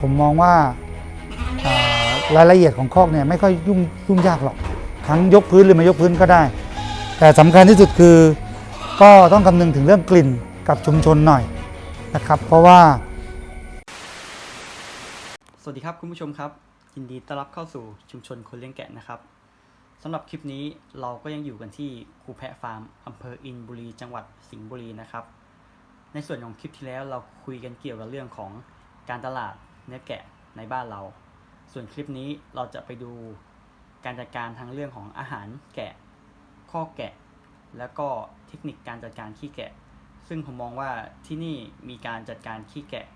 ผมมองว่ารายละเอียดของคอกเนี่ยไม่ค่อยยุ่งยุ่งยากหรอก ทั้งยกพื้นหรือไม่ยกพื้นก็ได้ แต่สำคัญที่สุดคือก็ต้องคำนึงถึงเรื่องกลิ่นกับชุมชนหน่อยนะครับ เพราะว่า สวัสดีครับคุณผู้ชมครับยินดีต้อนรับเข้าสู่ชุมชนคนเลี้ยงแกะนะครับสำหรับคลิปนี้เราก็ยังอยู่กันที่ครูแพะฟาร์มอำเภออินบุรี จังหวัดสิงห์บุรีนะครับ ในส่วนของคลิปที่แล้วเราคุยกันเกี่ยวกับเรื่องของการตลาด เนื้อแกะในบ้านเรา ส่วนคลิปนี้เราจะไปดูการจัดการทางเรื่องของอาหารแกะ ข้อแกะ แล้วก็เทคนิคการจัดการขี้แกะ ซึ่งผมมองว่าที่นี่มีการจัดการขี้แกะ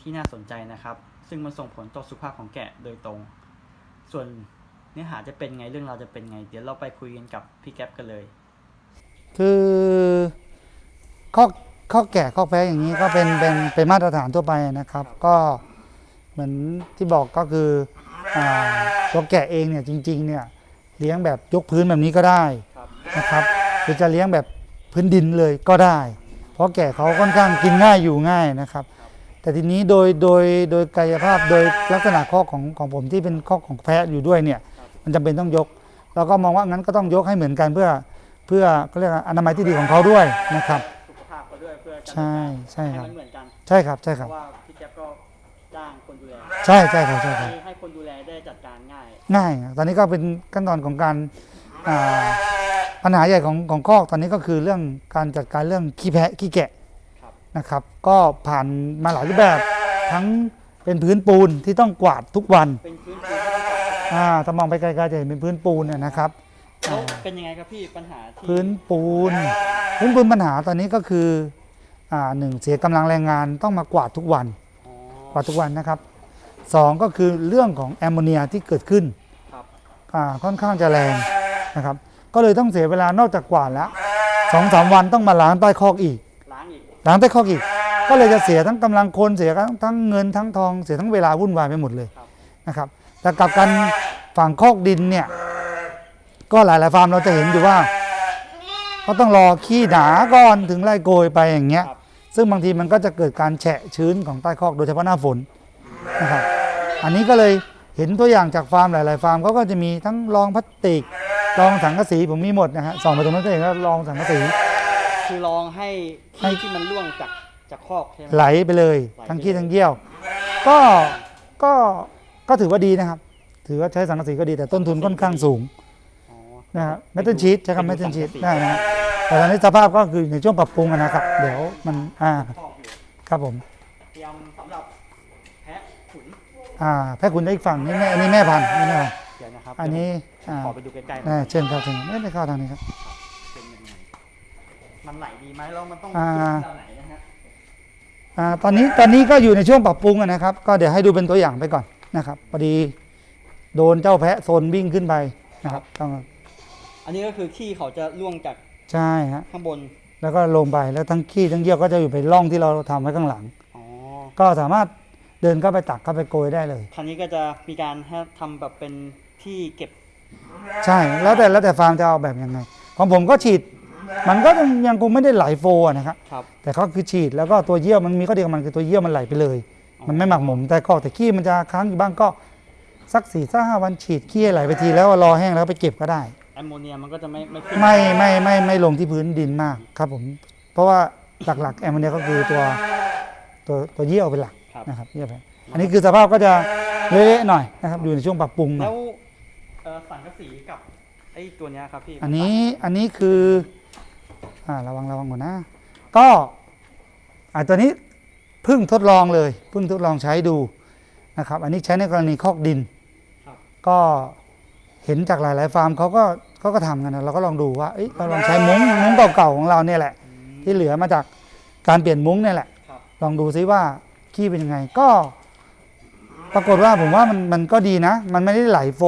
ที่น่าสนใจนะครับ ซึ่งมันส่งผลต่อสุขภาพของแกะโดยตรง ส่วนเนื้อหาจะเป็นไงเรื่องเราจะเป็นไง เดี๋ยวเราไปคุยกันกับพี่แก๊ปกันเลย คือข้อข้อแก่ข้อแพ้อย่างนี้ก็เป็นเป็นเป็นมาตรฐานทั่วไปนะครับ ก็ เหมือนที่บอกก็คืออาตัวแกะเองเนี่ยจริงๆเนี่ยเลี้ยงแบบยกพื้นแบบนี้ก็ได้ครับนะครับหรือจะเลี้ยงแบบพื้นดินเลยก็ได้ เพราะแกะเขาค่อนข้างกินง่ายอยู่ง่ายนะครับ แต่ทีนี้โดยโดยโดยกายภาพโดยลักษณะข้อของของผมที่เป็นข้อของแพะอยู่ด้วยเนี่ยมันจำเป็นต้องยก เราก็มองว่างั้นก็ต้องยกให้เหมือนกันเพื่อเพื่อเขาเรียกว่าอนามัยที่ดีของเขาด้วยนะครับสุขภาพเขาด้วยเพื่อการใช่ใช่ให้ครับมันเหมือนกันใช่ครับใช่คเพรับราะว่าพี่แก๊ปก็จ้างคนดูแล ใช่ใช่ครับใช่ครับ ให้ให้คนดูแลได้จัดการง่าย ง่ายครับตอนนี้ก็เป็นขั้นตอนของการอ่าปัญหาใหญ่ของของคอกตอนนี้ก็คือเรื่องการจัดการเรื่องขี้แพะขี้แกะครับ นะครับ ก็ผ่านมาหลายรูปแบบ ทั้งเป็นพื้นปูนที่ต้องกวาดทุกวันเป็นพื้นที่ที่ต้องปรับอ่าถ้ามองไปไกลๆจะเห็นเป็นพื้นปูนเนี่ยนะครับ แล้วเป็นยังไงครับพี่ปัญหาที่พื้นปูน พื้นปูนปัญหาตอนนี้ก็คืออ่าหนึ่งเสียกำลังแรงงานต้องมากวาดทุกวัน อ๋อกวาดทุกวันนะครับ สองก็คือเรื่องของแอมโมเนียที่เกิดขึ้นครับอ่าค่อนข้างจะแรงนะครับ ก็เลยต้องเสียเวลานอกจากกวาดแล้วสองสามวันต้องมาล้างใต้คอกอีก ล้างอีกล้างใต้คอกอีก ก็เลยจะเสียทั้งกำลังคนเสียทั้งทั้งเงินทั้งทองเสียทั้งเวลาวุ่นวายไปหมดเลยครับนะครับ แต่กลับกันฝั่งคอกดินเนี่ย ก็หลายๆฟาร์มเราจะเห็นอยู่ว่า ก็ต้องรอขี้หนาก่อนถึงไล่โกยไปอย่างเงี้ยครับซึ่งบางทีมันก็จะเกิดการแฉะชื้นของใต้คอกโดยเฉพาะหน้าฝน นะครับอันนี้ก็เลยเห็นตัวอย่างจากฟาร์มหลาย ๆ ฟาร์มเขาก็จะมีทั้งรองพลาสติกรองสังกะสีผมมีหมดนะฮะส่องไปตรงนั้นก็เห็นว่ารองสังกะสี คือลองให้ให้ ขี้ที่มันร่วงจากจากคอกใช่ไหม ไหลไปเลยไหลไปทั้งขี้ทั้งเยี่ยว ก็ก็ก็ถือว่าดีนะครับ ถือว่าใช้สังกะสีก็ดีแต่ต้นทุนค่อนข้างสูงอ๋อนะฮะเมทัลชีตใช้คำเมทัลชีตไปดูได้นะฮะแต่ตอนนี้สภาพก็คือในช่วงปรับปรุงอะนะครับ เดี๋ยวมันอ่าคอกอยู่ครับผมเตรียมสำหรับแพะขุน อ่าแพ้คุณได้อีกฝั่งนี่แม่อันนี้แม่พันธุ์นี่แม่พันธุ์เดี๋ยวนะครับอันนี้อ่าขอไปดูใกล้ๆหน่อ่าอยเชิญครับเชิญไม่ได้เข้าทางนี้ครับ เป็นยังไงมันไหลดีไหมแล้วมันต้องอ่า ขึ้นที่เราไหนนะฮะอ่าตอนนี้ตอนนี้ก็อยู่ในช่วงปรับปรุงอะนะครับ ก็เดี๋ยวให้ดูเป็นตัวอย่างไปก่อนนะครับพอดีโดนเจ้าแพะโซนวิ่งขึ้นไปนะครับต้องอันนี้ก็คือขี้เขาจะร่วงจากใช่ฮะข้างบนแล้วก็ลงไปแล้วทั้งขี้ทั้งเยี่ยวก็จะอยู่ในร่องที่เราทำไว้ข้างหลัง อ๋อก็สามารถ เดินเข้าไปตักเข้าไปโกยได้เลย คราวนี้ก็จะมีการให้ทำแบบเป็นที่เก็บใช่แล้วแต่แล้วแต่ฟาร์มจะเอาแบบยังไง ของผมก็ฉีด มันก็ยังยังคงไม่ได้ไหลโฟอะนะครับ ครับแต่เขาคือฉีดแล้วก็ตัวเยี่ยวมันมีข้อดีของมันคือตัวเยี่ยวมันไหลไปเลย มันไม่หมักหมม แต่ก็แต่ขี้มันจะค้างอยู่บ้างก็สักสี่สักห้าวันฉีดขี้ให้ไหลไปทีแล้วรอแห้งแล้วไปเก็บก็ได้ แอมโมเนียมันก็จะไม่ไม่ขึ้นไม่ไม่ไม่ไม่ลงที่พื้นดินมากครับผม เพราะว่าหลักๆแอมโมเนียก็คือตัวตัวตัวเยี่ยวเป็นหลัก ครับนะครับเยี่ยวเป็นอันนี้คือสภาพก็จะเละๆหน่อยนะครับอยู่ในช่วงปรับปรุงหน่แล้อยวเอ่อสังกะสีกับไอ้ตัวเนี้ยครับพี่อันนี้อันนี้คืออ่าระวังระวังก่อนนะ ก็อ่าตัวนี้เพิ่งทดลองเลยเพิ่งทดลองใช้ดูนะครับ อันนี้ใช้ในกรณีคอกดิน ครับก็เห็นจากหลาย ๆ ฟาร์มเขาก็เขาก็ทำกันนะเราก็ลองดูว่าเอ้ยเราลองใช้มุ้งมุ้งเก่าๆของเราเนี่ยแหละ อืมที่เหลือมาจากการเปลี่ยนมุ้งเนี่ยแหละ ครับลองดูซิว่า ขี้เป็นยังไงก็ ปรากฏว่าผมว่ามันมันก็ดีนะ มันไม่ได้ไหลโฟ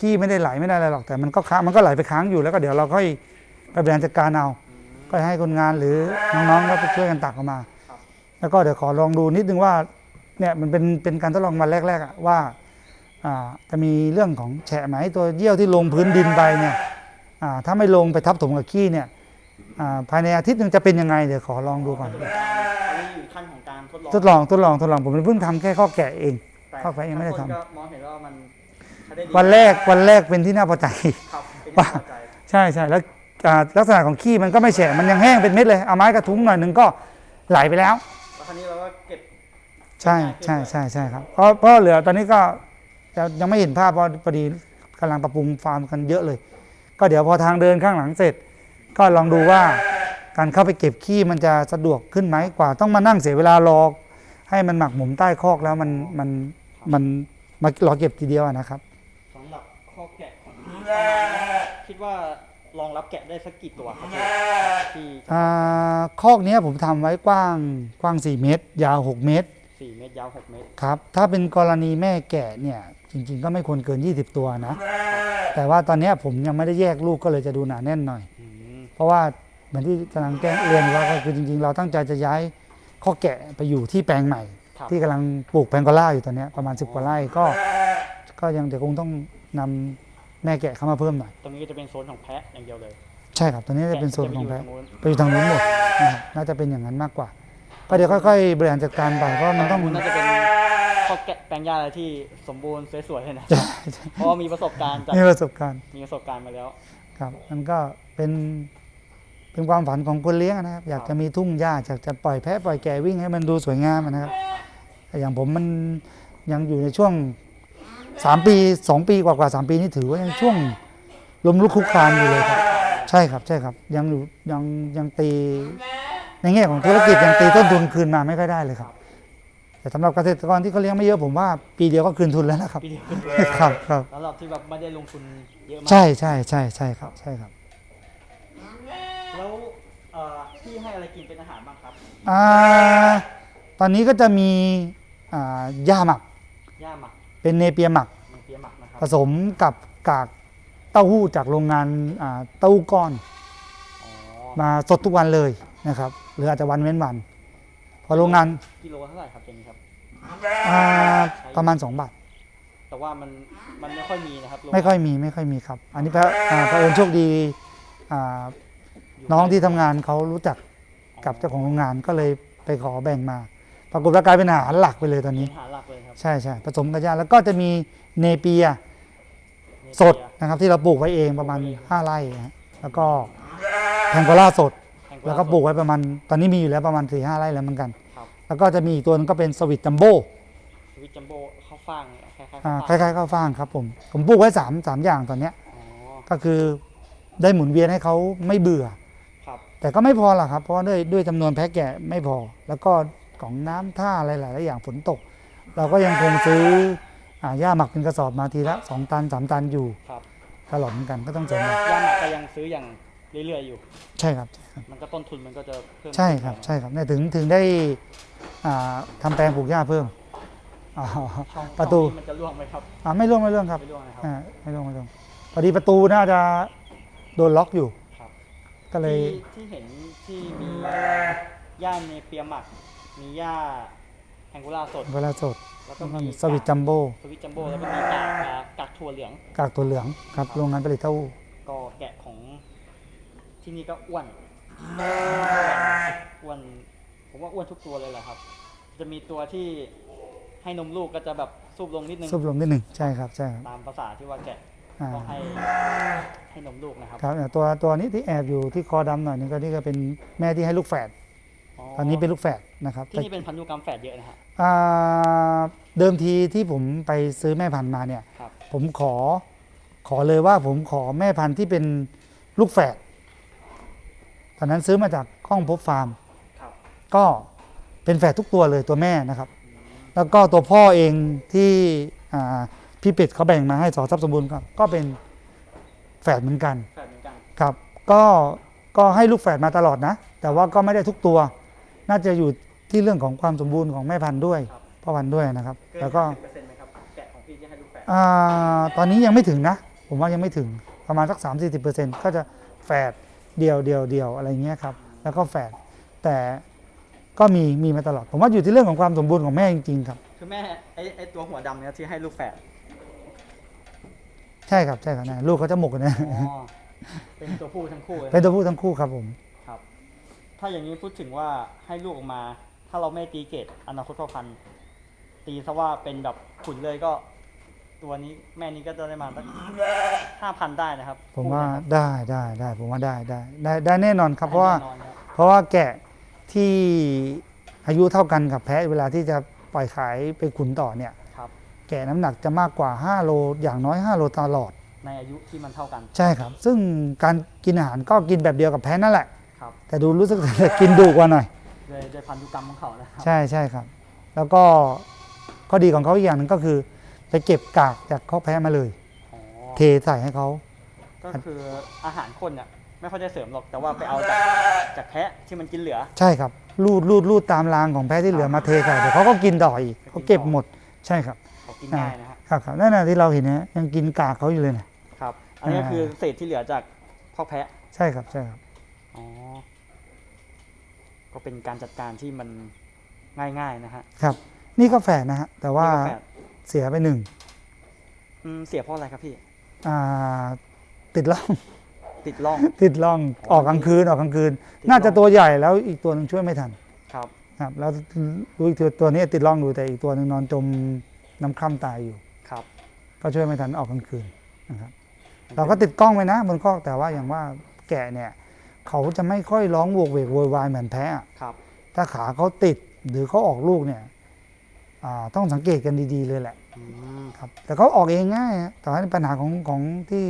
ขี้ไม่ได้ไหลไม่ได้อะไรหรอกแต่มันก็ค้างมันก็ไหลไปค้างอยู่แล้วก็เดี๋ยวเราค่อยไปบริหารจัดการเอา ก็ให้คนงานหรือน้องๆก็ไปช่วยกันตักออกมา แล้วก็เดี๋ยวขอลองดูนิดนึงว่าเนี่ยมันเป็นเป็นการทดลองวันแรกๆอะว่าจะมีเรื่องของแฉะไหมตัวเยี่ยวที่ลงพื้นดินไปเนี่ยถ้าไม่ลงไปทับถมกับขี้เนี่ย ภายในอาทิตย์หนึงจะเป็นยังไงเดี๋ยวขอลองดูก่อนอันนี้อยู่ขั้นของการทดลองทดลองทดลองทดลองผมเพิ่งทำแค่ข้อแกะเองแต่เข้าไปยังไม่ได้ทำบางคนก็มองเห็นว่ามันใช้ได้ดีวันแรกวันแรกเป็นที่น่าพอใจครับเป็นที่พอใจใช่ใช่แล้วอ่าลักษณะของขี้มันก็ไม่แฉะมันยังแห้งเป็นเม็ดเลยเอาไม้กระทุ้งหน่อยหนึ่งก็ไหลไปแล้วแล้วคราวนี้เราก็เก็บใช่ใช่ใช่ใช่ครับเพราะเพราะเหลือตอนนี้ก็จะยังไม่เห็นภาพเพราะพอดีกำลังปรับปรุงฟาร์มกันเยอะเลย ก็เดี๋ยวพอทางเดินข้างหลังเสร็จ ก็ลองดูว่าการเข้าไปเก็บขี้มันจะสะดวกขึ้นไหมกว่า ต้องมานั่งเสียเวลารอให้มันหมักหมมใต้คอกแล้วมันมันมันมารอเก็บทีเดียวอะนะครับสำหรับข้อแกะของพี่คิดว่ารองรับแกะได้สักกี่ตัวครับที่อ่าคอกเนี้ยผมทำไว้กว้างกว้าง 4 เมตร ยาว 6 เมตรสี่เมตรยาวหกเมตรครับถ้าเป็นกรณีแม่แกะเนี่ยจริง ๆ ก็ไม่ควรเกิน 20 ตัวนะ แต่ว่าตอนเนี้ยผมยังไม่ได้แยกลูกก็เลยจะดูหนาแน่นหน่อยอืมเพ ราะว่าเหมือนที่กำลังแจ้งเรียนว่าก็คือจริงๆ เราตั้งใจจะย้ายข้อแกะไปอยู่ที่แปลงใหม่ ครับ ที่กำลังปลูกแพงโกล่าอยู่ตอนเนี้ยประมาณ 10กว่าไร่ก็ก็ยังเดี๋ยวคงต้องนำแม่แกะเข้ามาเพิ่มหน่อย ตรงนี้ก็จะเป็นโซนของแพะอย่างเดียวเลยใช่ครับตอนนี้จะเป็นโซนของแพะะไปอยู่ทางนู้นหมดนะครับน่าจะเป็นอย่างนั้นมากกว่า ก็เดี๋ยวค่อยๆ บริหารจัดการไปเพราะว่ามันต้องน่าจะเป็นข้อแกะแปลงหญ้าอะไรที่สมบูรณ์สวยๆเลยนะใช่เพราะว่ามีประสบการณ์จากมีประสบการณ์มีประสบการณ์มาแล้ว ครับ มันก็เป็น เป็นความฝันของคนเลี้ยงนะครับ อยากจะมีทุ่งหญ้าอยากจะปล่อยแพะปล่อยแกะวิ่งให้มันดูสวยงามนะครับแต่อย่างผมมันยังอยู่ในช่วงสามปีสองปีกว่ากว่าๆสามปีนี่ถือว่ายังช่วงลมลุกคลุกคลานอยู่เลยครับ ใช่ครับใช่ครับ ยังอยู่ยังยังตี ในแง่ของธุรกิจยังตีต้นทุนคืนมาไม่ค่อยได้เลยครับ แต่สำหรับเกษตรกรที่เขาเลี้ยงไม่เยอะผมว่าปีเดียวก็คืนทุนแล้วนะครับปีเดียวขึ้นครับครับสำหรับที่แบบไม่ได้ลงทุนเยอะมากใช่ใช่ใช่ใช่ครับใช่ครับ แล้วเอ่อพี่ให้อะไรกินเป็นอาหารบ้างครับอ่าตอนนี้ก็จะมีอ่าหญ้าหมักหญ้าหมักเป็นเนเปียหมักมันเปียหมักนะครับผสมกับกากเต้าหู้จากโรงงานอ่าเต้าหู้ก้อน อ๋อมาสดทุกวันเลยนะครับหรืออาจจะวันเว้นวันเพอโรงงานกิโลเท่าไหร่ครับอย่างนี้ครับ อ่าประมาณ 2 บาท แต่ว่ามันมันไม่ค่อยมีนะครับโรงไม่ค่อยมีไม่ค่อยมีครับ อันนี้พระอ่าพระเผอิญโชคดีอ่ายู่ น้องที่ทำงานเขารู้จักกับเจ้าของโรงงานก็เลยไปขอแบ่งมา ปรากฏว่ากลายเป็นอาหารหลักไปเลยตอนเป็นี้นอาหารหลักเลยครับใช่ใช่ผสมกับหญ้าแล้วก็จะมีเนเปียเนสดเปียนะครับที่เราปลูกไว้เองประมาณ 5 ไร่นะฮะแล้วก็แพงโกล่าสดแพงาแล้วก็ปลูกไว้ประมาณตอนนี้มีอยู่แล้วประมาณ4ีห้าไร่แล้วเหมือนกันครับแล้วก็จะมีอีกตัวนึงก็เป็นสวิตจัมโบ้สวิตจัมโบ้ข้าวฟ่างคล้ายๆอ่าข้าวคฟ่างล้ายๆข้าวฟ่างครับผมผมปลูกไว้3ามสามอย่างตอนเนี้ยอ๋อก็คือได้หมุนเวียนให้เขาไม่เบื่อครับ แต่ก็ไม่พอหรอกครับ เพราะว่าด้วยด้วยจำนวนแพะแกะไม่พอ แล้วก็ของน้ำท่าอะไรหลายๆอย่างฝนตก เราก็ยังคงซื้ออ่าหญ้าหมักเป็นกระสอบมาทีละ2ตัน3ตันอยู่ครับตลอดเหมือนกันก็ต้องเสริมหญ้าหมักก็ยังซื้ออย่างเรื่อยๆอยู่ใช่ครับใช่ครับ มันก็ต้นทุนมันก็จะเพิ่มใช่ครับใช่ครับเนี่ยถึงถึงได้อ่าทำแปลงปลูกหญ้าเพิ่มอ๋อช่องประตูช่องนี้มันจะร่วงไหมครับอ่าไม่ร่วงไม่ร่วงครับไม่ร่วงนะครับอ่าไม่ร่วงไม่ร่วงพอดีประตูน่าจะโดนล็อกอยู่ครับ ก็เลย ที่ที่เห็นที่มีหญ้าเนเปียหมัก มีหญ้าแฮงกูล่าสด เวลาสดแล้วก็แล้วก็มีมีสวิตจัมโบ้สวิตจัมโบ้แล้วก็มีกากกากกากถั่วเหลือง กากตัวเหลืองครับโรงงานผลิตเต้าหู้ก็แกะของที่นี่ก็อ้วนอ้วนผมว่าอ้วนทุกตัวเลยแหละครับ จะมีตัวที่ให้นมลูกก็จะแบบซูบลงนิดนึงซุบลงนิดหนึ่งใช่ครับใช่ครับ ตามภาษาที่ว่าแกะ อ่าต้องให้ให้นมลูกนะครับครับเนี่ยตัวตัวนี้ที่แอบอยู่ที่คอดำหน่อยนึงก็นี่ก็เป็นแม่ที่ให้ลูกแฝดตอนนี้เป็นลูกแฝดนะครับที่นี่เป็นพันธุกรรมแฝดเยอะนะฮะอ่าเดิมทีที่ผมไปซื้อแม่พันธุ์มาเนี่ย ครับ ผมขอขอเลยว่าผมขอแม่พันธุ์ที่เป็นลูกแฝดตอนนั้นซื้อมาจากข้องพบฟาร์ม ครับ ก็เป็นแฝดทุกตัวเลยตัวแม่นะครับ แล้วก็ตัวพ่อเองที่อ่า พี่เป็ดเขาแบ่งมาให้สอทรัพย์สมบูรณ์ครับก็เป็นแฝดเหมือนกันแฝดเหมือนกัน ครับ ก็ก็ให้ลูกแฝดมาตลอดนะ แต่ว่าก็ไม่ได้ทุกตัว น่าจะอยู่ที่เรื่องของความสมบูรณ์ของแม่พันธุ์ด้วยครับ พ่อพันธุ์ด้วยนะครับ เกินแล้วก็สิบเปอร์เซ็นต์ไหมครับแกะของพี่ที่ให้ลูกแฝดอ่าตอนนี้ยังไม่ถึงนะ ผมว่ายังไม่ถึงประมาณสัก 3 4 0 ก็จะแฝดเดียวเดียวเดียวอะไรเงี้ยครับ แล้วก็แฝดแต่ก็มีมีมาตลอด ผมว่าอยู่ที่เรื่องของความสมบูรณ์ของแม่จริงๆครับ คือแม่ไอไอตัวหัวดำเนี่ยที่ให้ลูกแฝด ใช่ครับใช่ครับนะลูกเขาจะหมกนะอ๋อเป็นตัวผู้ทั้งคู่เลยเป็นตัวผู้ทั้งคู่ครับผม ครับ ถ้าอย่างนี้พูดถึงว่าให้ลูกออกมา ถ้าเราไม่ตีเกตอนาคตพ่อพันธุ์ตีซะว่าเป็นแบบขุนเลยก็ ตัวนี้แม่นี้ก็จะได้มาสักห้าพันได้นะครับผมว่าพูดนะครับได้ได้ได้ผมว่าได้ได้ได้ได้แน่นอนครับเพราะว่า แน่นอนครับ เพราะว่าแกะที่อายุเท่ากันกับแพะเวลาที่จะปล่อยขายไปขุนต่อเนี่ยครับ แกะน้ำหนักจะมากกว่า 5 โลอย่างน้อย 5 โลตลอด ในอายุที่มันเท่ากัน ใช่ครับ ซึ่งการกินอาหารก็กินแบบเดียวกับแพะนั่นแหละ ครับแต่ดูรู้สึกจะกินดุกว่าหน่อยโดยโดยพันธุกรรมของเขานะครับ ใช่ใช่ครับ แล้วก็ข้อดีของเขาอีกอย่างหนึ่งก็คือ ไปเก็บกากจากข้อแพะมาเลย อ๋อ เทใส่ให้เขา ก็คืออาหารคนเนี่ยไม่ค่อยได้เสริมหรอก แต่ว่าไปเอาจากจากแพะที่มันกินเหลือ ใช่ครับ รูดรูดรูดตามรางของแพะที่เหลือมาเทใส่เดี๋ยวเขาก็กินต่ออีกเขาเก็บหมดใช่ครับเขา กินง่ายนะฮะครับครับนั่นน่ะที่เราเห็นนะยังกินกากเขาอยู่เลยนะครับ อันนี้ก็อ่าคือเศษที่เหลือจากพ่อแพะ ใช่ครับใช่ครับอ๋อก็เป็นการจัดการที่มันง่ายๆนะฮะครับ นี่ก็แฝดนะฮะแต่ว่านี่ก็แฝดเสียไปหนึ่งอืมเสียเพราะอะไรครับพี่อ่าติดล่องติดร่อง ติดล่องอ๋อออกกลางคืนออกกลางคืนติดน่าจะร่องตัวใหญ่แล้วอีกตัวหนึ่งช่วยไม่ทัน ครับ ครับ แล้วรู้อีกตัวตัวนี้ติดล่องอยู่แต่อีกตัวหนึ่งนอนจม น้ำคร่ำตายอยู่ ครับ ก็ช่วยไม่ทันออกกลางคืนนะครับเราก็ติดกล้องไว้นะบนคอกแต่ว่าอย่างว่าแกะเนี่ย เขาจะไม่ค่อยร้องโวกเวกโวยวายเหมือนแพะอะครับ ถ้าขาเขาติดหรือเขาออกลูกเนี่ยอ่าต้องสังเกตกันดีๆเลยแหละอืมครับ แต่เขาออกเองง่ายฮะแต่ว่าปัญหาของของที่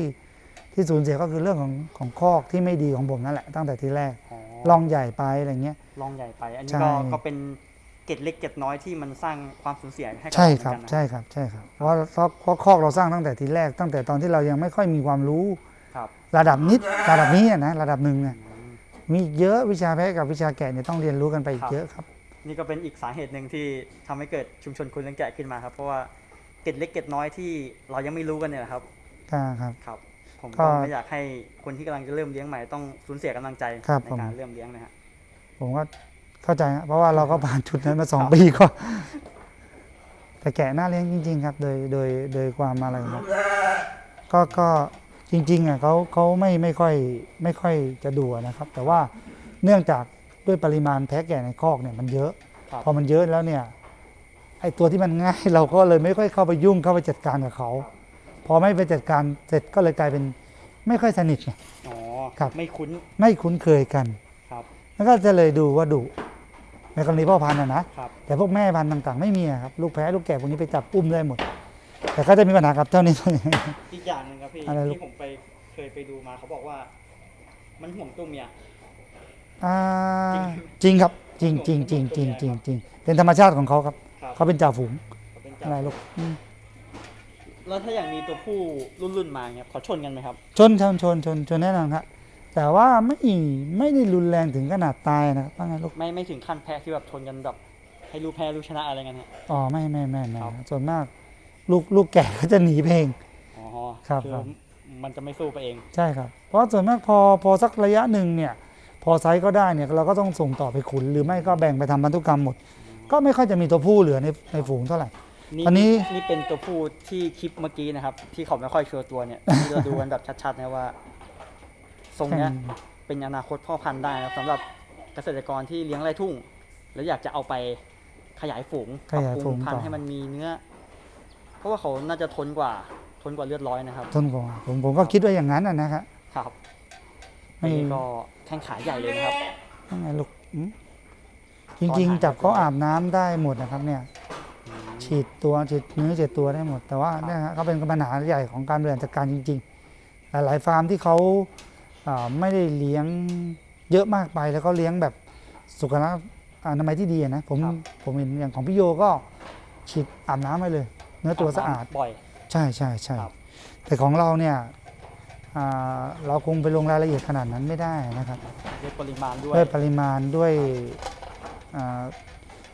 ที่สูญเสียก็คือเรื่องของของคอกที่ไม่ดีของผมนั่นแหละตั้งแต่ทีแรกอ๋อลองใหญ่ไปอะไรเงี้ยร่องใหญ่ไป อันนี้ใช่ก็ก็เป็น เกร็ดเล็กเกร็ดน้อยที่มันสร้างความสูญเสียให้กับใช่เราครับเหมือนกันนะ ใช่ครับใช่ครับเพราะเพราะเพราะคอกเราสร้างตั้งแต่ทีแรก ตั้งแต่ตอนที่เรายังไม่ค่อยมีความรู้ครับ ระดับนิดระดับนี้อะนะระดับหนึ่งเนี่ยอืมมีอีกเยอะวิชาแพะกับวิชาแกะเนี่ยต้องเรียนรู้กันไปอีครักบเยอะครับ นี่ก็เป็นอีกสาเหตุหนึ่งที่ทำให้เกิดชุมชนคนเลี้ยงแกะขึ้นมาครับ เพราะว่าเกร็ดเล็กเกร็ดน้อยที่เรายังไม่รู้กันเนี่ยแหละครับครับ ครับ ผมก็ก็ไม่อยากให้คนที่กำลังจะเริ่มเลี้ยงใหม่ต้องสูญเสียกำลังใจครับในผม การเริ่มเลี้ยงนะฮะ ผมก็ เข้าใจฮะเพราะว่าเราก็ผ่านจุดนั้นมาสองครับปีก็ แต่แกะน่าเลี้ยงจริง ๆ ครับ โดยโดยโดยความอะไรนะก็ก็จริง ๆอะเขาเขาไม่ไม่ค่อยไม่ค่อยจะดูอะนะครับ แต่ว่าเนื่องจากด้วยปริมาณแพะแกะในคอกเนี่ยมันเยอะครับพอมันเยอะแล้วเนี่ยไอตัวที่มันง่ายเราก็เลยไม่ค่อยเข้าไปยุ่งเข้าไปจัดการกับเขาพอไม่ไปจัดการเสร็จก็เลยกลายเป็นไม่ค่อยสนิทไงอ๋อครับไม่คุ้นไม่คุ้นเคยกัน ครับ แล้วก็จะเลยดูว่าดุใน กรณีพ่อพันธุ์นะนะครับแต่พวกแม่พันธุ์ต่างๆ ไม่มีอะครับ ลูกแพ้ลูกแกะพวกนี้ไปจับอุ้มได้หมด แต่ก็จะมีปัญหากับเจ้านี้ อีกอย่างหนึ่งครับพี่ อะไรลูก ที่ผมไปเคยไปดูมาเขาบอกว่า มันห่วงตัวเมีย อ่าจริงครับจริงจริงจริงจริงจริงจริงเป็นธรรมชาติของเขาครับ ครับเขาเป็นจ่าฝูงเขาเป็นอะไรจ่าลูกอืมแล้วถ้าอย่างมีตัวผู้รุ่นๆมาเนี่ยเขาชนกันไหมครับ ชนชนชนชนชนแน่นอนครับ แต่ว่าไม่ไม่ได้รุนแรงถึงขนาดตายนะครับว่าไงลูกไม่ไม่ถึงขั้นแพ้ที่แบบชนกันแบบให้รู้แพ้รู้ชนะอะไรกันฮะ อ๋อไม่ไม่ไม่ไม่ครับ ส่วนมากลูกลูกแก่ก็จะหนีเพลงอ๋อครับคือครับ มันจะไม่สู้ไปเอง ใช่ครับ เพราะส่วนมากพอพอสักระยะหนึ่งเนี่ยพอไซส์ก็ได้เนี่ยเราก็ต้องส่งต่อไปขุน หรือไม่ก็แบ่งไปทำพันธุกรรมหมด ก็ไม่ค่อยจะมีตัวผู้เหลือในในฝูงเท่าไหร่ นี่อันนี้ นี่เป็นตัวผู้ที่คลิปเมื่อกี้นะครับ ที่เขาไม่ค่อยชัวร์ตัวเนี่ยที่เราดูกันแบบชัดๆนะว่า ทรงเนี้ยเป็นอนาคตพ่อพันธุ์ได้นะครับสำหรับเกษตรกรที่เลี้ยงไร่ทุ่ง แล้วอยากจะเอาไปขยายฝูงขยายปรับปฝูรุงงพันต่อธุ์ให้มันมีเนื้อ เพราะว่าเขาน่าจะทนกว่าทนกว่าเลือดร้อยนะครับ ทนกว่าผมผมก็คิดว่าอย่างนั้นนะนะครับครับไม่อันนี้ก็แข้งขาใหญ่เลยนะครับยังไงลูกอืมจริงๆ จับเขาอาบน้ำได้หมดนะครับ เนี่ย ฉีดตัวฉีดเนื้อฉีดตัวได้หมด แต่ว่าเนี่ยฮะเขาเป็นปัญหาใหญ่ของการบริหารจัดการจริง ๆ หลายๆฟาร์มที่เขาอ่า ไม่ได้เลี้ยงเยอะมากไปแล้วก็เลี้ยงแบบสุขลักษณะอนามัยที่ดีอะนะผมครับผมเห็นอย่างของพี่โยก็ฉีดอาบน้ำไปเลย เนื้อตัวสะอาดบ่อยใช่ใช่ใช่ครับแต่ของเราเนี่ยอ่าเราคงไปลงรายละเอียดขนาดนั้นไม่ได้นะครับด้วยปริมาณด้วยด้วยปริมาณด้วยอ่า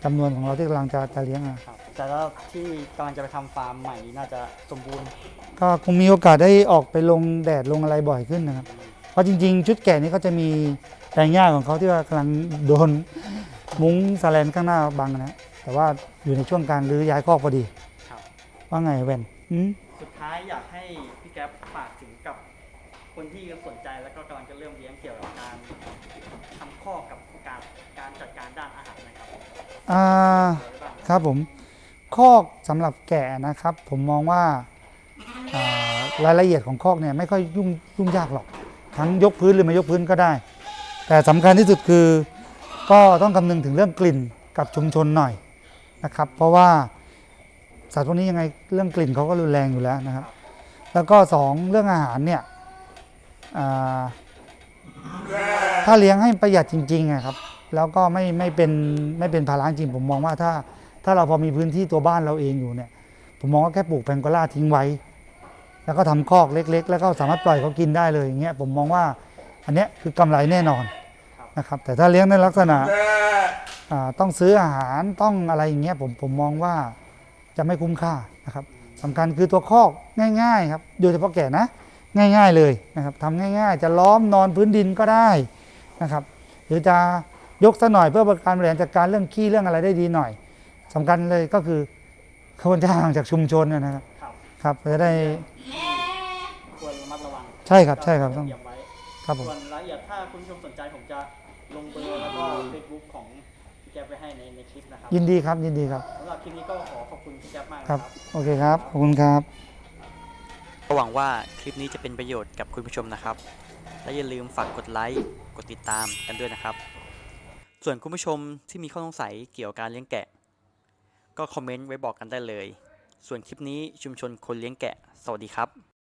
จำนวนของเราที่กำลังจะจะเลี้ยงอะครับแต่แล้วที่กำลังจะไปทำฟาร์มใหม่นี่น่าจะสมบูรณ์ ก็คงมีโอกาสได้ออกไปลงแดดลงอะไรบ่อยขึ้นนะครับเพ ราะจริง ๆ ชุดแกะนี่เขาจะมีแปลงหญ้าของเขาที่ว่ากำลังโดนมุ้งสแลนข้างหน้าบังนะแต่ว่าอยู่ในช่วงการรื้อย้ายคอกพอดีครับ ว่าไงแว่นอืมสุดท้ายอยากให้พี่แก๊ปฝากถึงกับคนที่สนใจแล้วก็กำลังจะเริ่มเลี้ยงเกี่ยวกับการทำข้อกกับการการจัดการด้านอาหารนะครับอ่าอะไรบ้างครับผมคอกสำหรับแกะนะครับ ผมมองว่าอ่ารายละเอียดของคอกเนี่ยไม่ค่อยยุ่งยุ่งยากหรอก ทั้งยกพื้นหรือไม่ยกพื้นก็ได้ แต่สำคัญที่สุดคือก็ต้องคำนึงถึงเรื่องกลิ่นกับชุมชนหน่อยนะครับ เพราะว่าสัตว์พวกนี้ยังไงเรื่องกลิ่นเขาก็รุนแรงอยู่แล้วนะครับ แล้วก็สองเรื่องอาหารเนี่ยถ้าเลี้ยงให้ประหยัดจริงๆอะครับแล้วก็ไม่ไม่เป็นไม่เป็นภาระจริงผมมองว่าถ้าถ้าเราพอมีพื้นที่ตัวบ้านเราเองอยู่เนี่ย ผมมองว่าแค่ปลูกแพงโกล่าทิ้งไว้ แล้วก็ทำคอกเล็ก ๆ แล้วก็สามารถปล่อยเขากินได้เลยอย่างเงี้ยผมมองว่าอันเนี้ยคือกำไรแน่นอนนะครับแต่ถ้าเลี้ยงในลักษณะต้องซื้ออาหารต้องอะไรอย่างเงี้ยผมผมมองว่าจะไม่คุ้มค่านะครับสำคัญคือตัวคอกง่าย ๆ ครับโดยเฉพาะแก่นะง่าย ๆเลยนะครับทำง่าย ๆ จะล้อมนอนพื้นดินก็ได้นะครับ หรือจะยกซะหน่อยเพื่อการบริหารจัดการเรื่องขี้เรื่องอะไรได้ดีหน่อยสำคัญเลยก็คือควรจะห่างจากชุมชนนะครับครับจะได้ ควรระมัดระวัง ใช่ครับใช่ครับต้องเตรียมไว้ครับผมส่วนรายละเอียดถ้าคุณผู้ชมสนใจผมจะลงเบอร์แล้วก็เฟซบุ๊กของพี่แก๊ปไว้ให้ในในคลิปนะครับยินดีครับยินดีครับสำหรับคลิปนี้ก็ขอขอบคุณพี่แก๊ปมากนะคครัรับบโอเคครับขอบคุณครับ ก็หวังว่าคลิปนี้จะเป็นประโยชน์กับคุณผู้ชมนะครับ และอย่าลืมฝากกดไลค์กดติดตามกันด้วยนะครับ ส่วนคุณผู้ชมที่มีข้อสงสัยเกี่ยวกับการเลี้ยงแกะ ก็คอมเมนต์ไว้บอกกันได้เลย ส่วนคลิปนี้ชุมชนคนเลี้ยงแกะ สวัสดีครับ